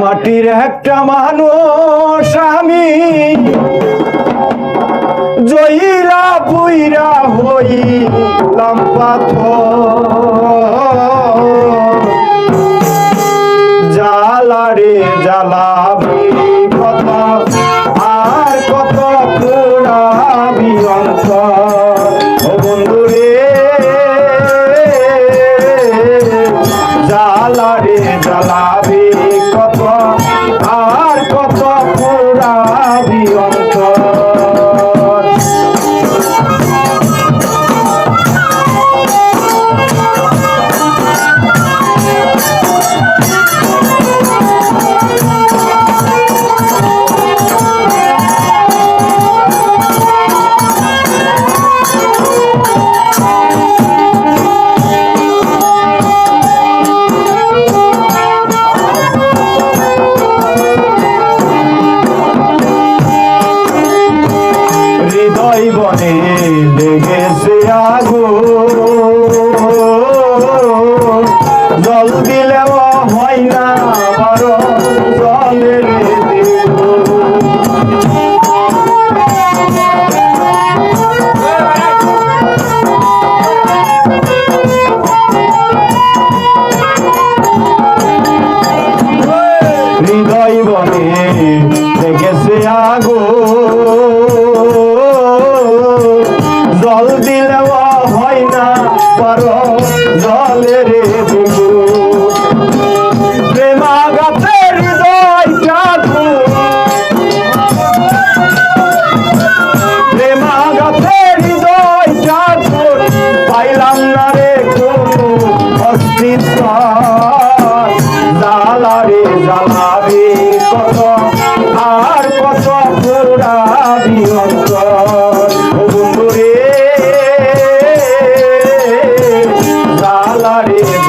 মাটির একটা মানুষ আমি। জয়ীরা পুইরা হই লম্পাথ জালারে জালাবি কথা, আর কত পুরাবি অন্তর। रे जला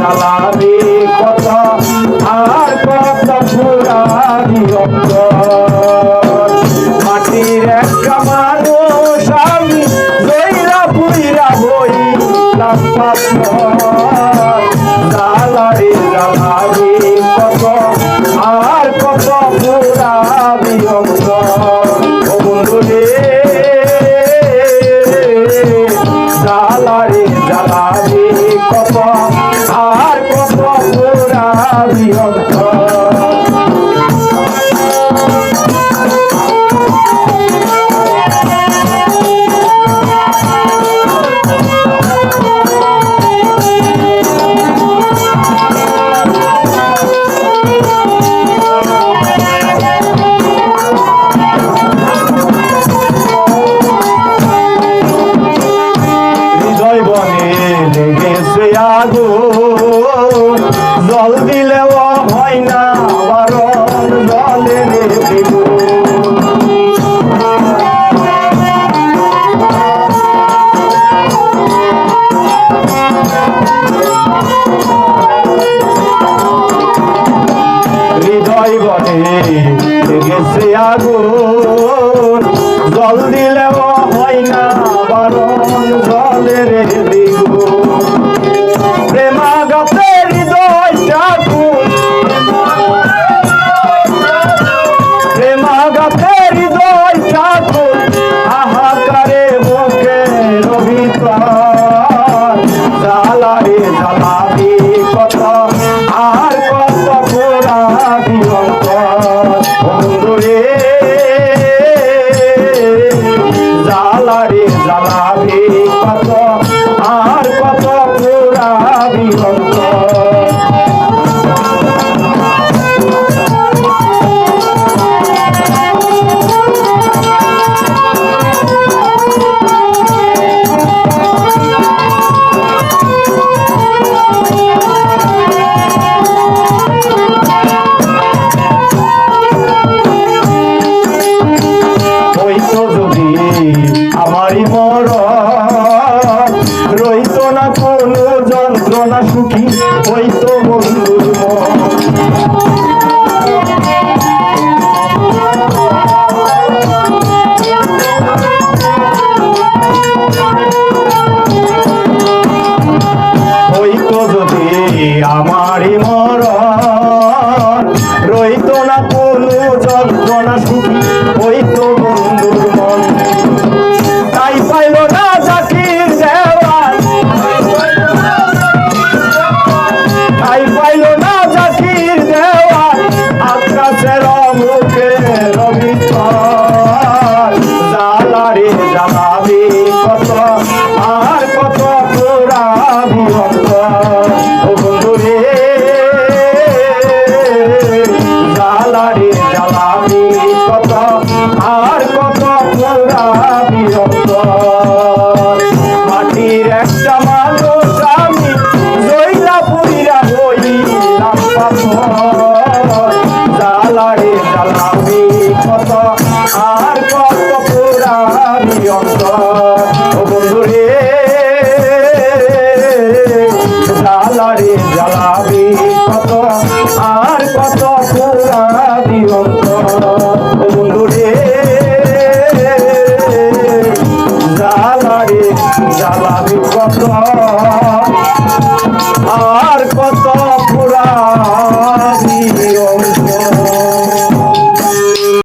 সালাম আগুন জল দিলেও জ্বালারে জ্বালাবি কত?